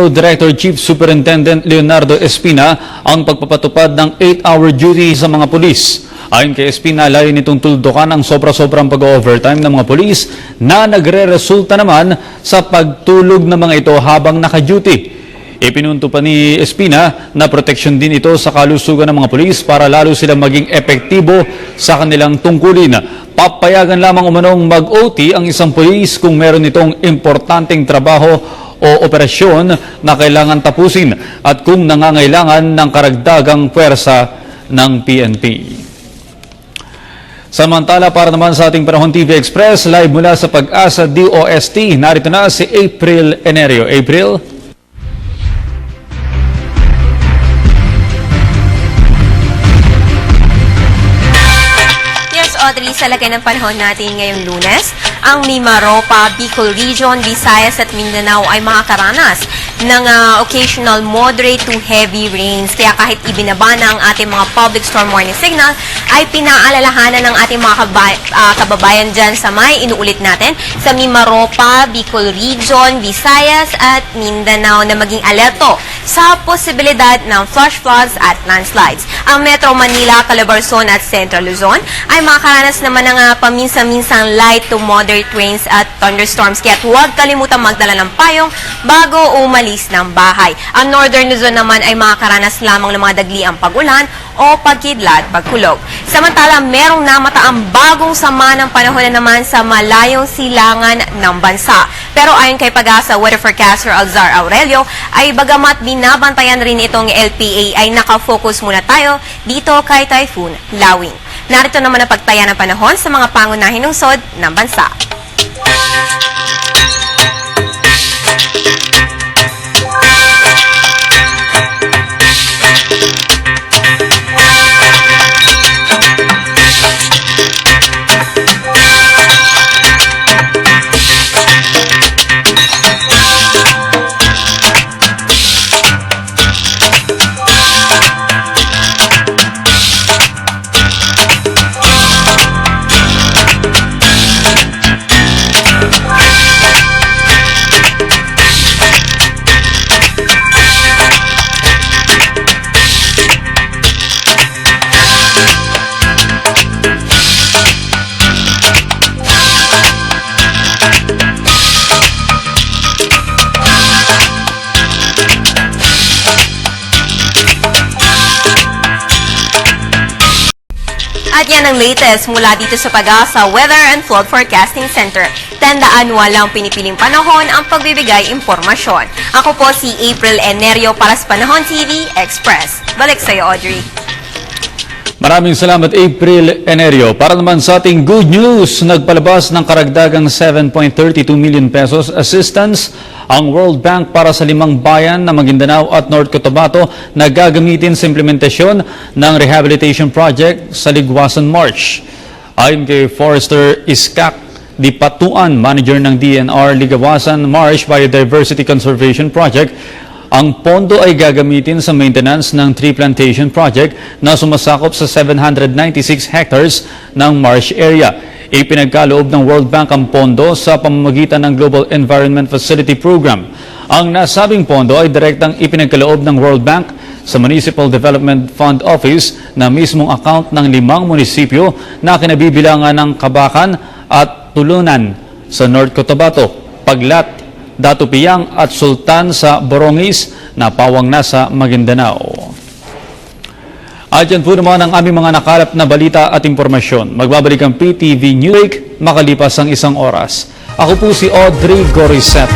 LTO Director Chief Superintendent Leonardo Espina ang pagpapatupad ng 8-hour duty sa mga pulis. Ayon kay Espina, layo nitong tuldukan ang sobra-sobrang pag-overtime ng mga pulis na nagre-resulta naman sa pagtulog ng mga ito habang naka-duty. Ipinunto pa ni Espina na proteksyon din ito sa kalusugan ng mga pulis para lalo silang maging epektibo sa kanilang tungkulin. Papayagan lamang umanong mag-OT ang isang pulis kung meron itong importanteng trabaho o operasyon na kailangan tapusin at kung nangangailangan ng karagdagang puwersa ng PNP. Samantala, para naman sa ating Panahon TV Express, live mula sa Pag-asa DOST, narito na si April Enerio. April? Yes, Audrey, sa lagay ng panahon natin ngayong lunes, ang Mimaropa, Bicol Region, Visayas at Mindanao ay makakaranas ng ah, occasional moderate to heavy rains. Kaya kahit ibinaba na ang ating mga public storm warning signal, ay pinaalalahanan ng ating mga kabay- ah, kababayan dyan sa may inuulit natin sa Mimaropa, Bicol Region, Visayas at Mindanao na maging alerto sa posibilidad ng flash floods at landslides. Ang Metro Manila, Calabarzon at Central Luzon ay makakaranas naman ng ah, paminsan-minsang light to moderate rains at thunderstorms. Kaya huwag kalimutan magdala ng payong bago umalis ng bahay. Ang Northern Luzon naman ay makakaranas lamang ng mga dagliang pagulan o pagkidlat, pagkulog. Samantala, merong namataang bagong sama ng panahon na naman sa malayong silangan ng bansa. Pero ayon kay Pag-asa Weather Forecaster Alzar Aurelio, ay bagamat binabantayan rin itong LPA ay nakafocus muna tayo dito kay Typhoon Lawing. Narito naman ang pagtaya ng panahon sa mga pangunahing lungsod ng bansa. At yan ang latest mula dito sa Pag-asa Weather and Flood Forecasting Center. Tandaan walang pinipiling panahon ang pagbibigay impormasyon. Ako po si April Enerio para sa Panahon TV Express. Balik sa'yo, Audrey. Maraming salamat April Enerio. Para naman sa ating good news, nagpalabas ng karagdagang 7.32 million pesos assistance ang World Bank para sa limang bayan na Maguindanao at North Cotabato na gagamitin sa implementasyon ng rehabilitation project sa Ligwasan March. Ayon kay Forester Iskak Di Patuan, manager ng DNR Ligawasan Marsh Biodiversity Conservation Project, ang pondo ay gagamitin sa maintenance ng tree plantation project na sumasakop sa 796 hectares ng marsh area. Ipinagkaloob ng World Bank ang pondo sa pamamagitan ng Global Environment Facility Program. Ang nasabing pondo ay direktang ipinagkaloob ng World Bank sa Municipal Development Fund Office na mismong account ng limang munisipyo na kinabibilangan ng Kabakan at Tulunan sa North Cotabato, Paglat, Datupiyang at Sultan sa Borongis na pawang na sa Maguindanao. At po naman ang aming mga nakalap na balita at impormasyon. Magbabalik ang PTV New Week makalipas ang isang oras. Ako po si Audrey Goriseta.